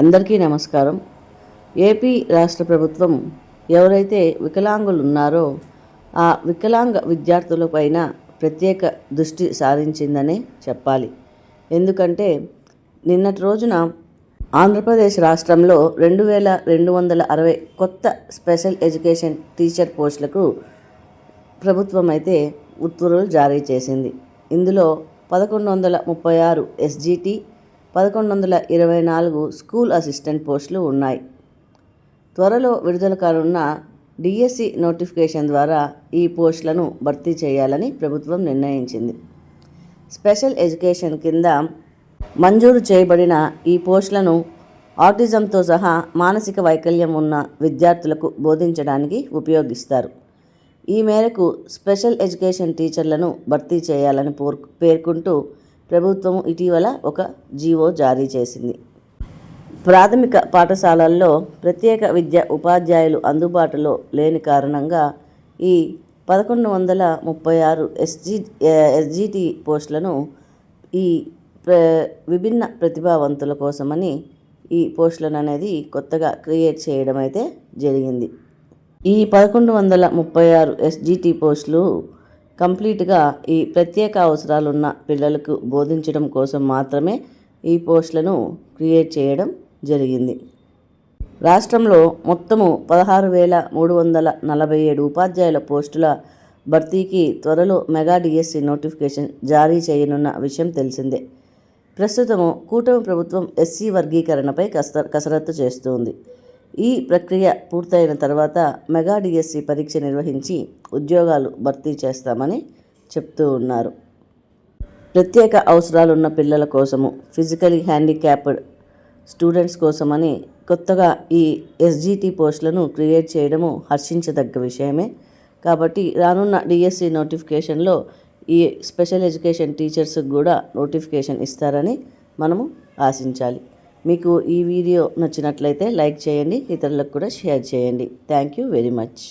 అందరికీ నమస్కారం. ఏపీ రాష్ట్ర ప్రభుత్వం ఎవరైతే వికలాంగులు ఉన్నారో ఆ వికలాంగ విద్యార్థులపైన ప్రత్యేక దృష్టి సారించిందనే చెప్పాలి. ఎందుకంటే నిన్నటి రోజున ఆంధ్రప్రదేశ్ రాష్ట్రంలో రెండు వేల రెండు వందల అరవై కొత్త స్పెషల్ ఎడ్యుకేషన్ టీచర్ పోస్టులకు ప్రభుత్వం అయితే ఉత్తర్వులు జారీ చేసింది. ఇందులో పదకొండు వందల ముప్పై ఆరు ఎస్జిటి పదకొండు వందల ఇరవై నాలుగు స్కూల్ అసిస్టెంట్ పోస్టులు ఉన్నాయి. త్వరలో విడుదల కానున్న డిఎస్సి నోటిఫికేషన్ ద్వారా ఈ పోస్టులను భర్తీ చేయాలని ప్రభుత్వం నిర్ణయించింది. స్పెషల్ ఎడ్యుకేషన్ కింద మంజూరు చేయబడిన ఈ పోస్టులను ఆటిజంతో సహా మానసిక వైకల్యం ఉన్న విద్యార్థులకు బోధించడానికి ఉపయోగిస్తారు. ఈ మేరకు స్పెషల్ ఎడ్యుకేషన్ టీచర్లను భర్తీ చేయాలని పోర్ పేర్కొంటూ ప్రభుత్వం ఇటీవల ఒక జీవో జారీ చేసింది. ప్రాథమిక పాఠశాలల్లో ప్రత్యేక విద్య ఉపాధ్యాయులు అందుబాటులో లేని కారణంగా ఈ పదకొండు వందల ముప్పై ఆరు ఎస్జి ఎస్జిటి పోస్టులను ఈ ప్ర- విభిన్న ప్రతిభావంతుల కోసమని ఈ పోస్టులను అనేది కొత్తగా క్రియేట్ చేయడం అయితే జరిగింది. ఈ పదకొండు వందల ముప్పై ఆరు ఎస్జిటి పోస్టులు కంప్లీట్గా ఈ ప్రత్యేక అవసరాలున్న పిల్లలకు బోధించడం కోసం మాత్రమే ఈ పోస్టులను క్రియేట్ చేయడం జరిగింది. రాష్ట్రంలో మొత్తము పదహారు వేల మూడు వందల నలభై ఏడు ఉపాధ్యాయుల పోస్టుల భర్తీకి త్వరలో మెగా డిఎస్సి నోటిఫికేషన్ జారీ చేయనున్న విషయం తెలిసిందే. ప్రస్తుతము కూటమి ప్రభుత్వం ఎస్సీ వర్గీకరణపై కసర కసరత్తు చేస్తోంది. ఈ ప్రక్రియ పూర్తయిన తర్వాత మెగా డిఎస్సి పరీక్ష నిర్వహించి ఉద్యోగాలు భర్తీ చేస్తామని చెప్తూ ఉన్నారు. ప్రత్యేక అవసరాలున్న పిల్లల కోసము ఫిజికలీ హ్యాండిక్యాప్డ్ స్టూడెంట్స్ కోసమని కొత్తగా ఈ ఎస్జిటి పోస్టులను క్రియేట్ చేయడము హర్షించదగ్గ విషయమే. కాబట్టి రానున్న డిఎస్సి నోటిఫికేషన్లో ఈ స్పెషల్ ఎడ్యుకేషన్ టీచర్స్కి కూడా నోటిఫికేషన్ ఇస్తారని మనము ఆశించాలి. మీకు ఈ వీడియో నచ్చినట్లయితే లైక్ చేయండి ఇతరులకు కూడా షేర్ చేయండి. Thank you very much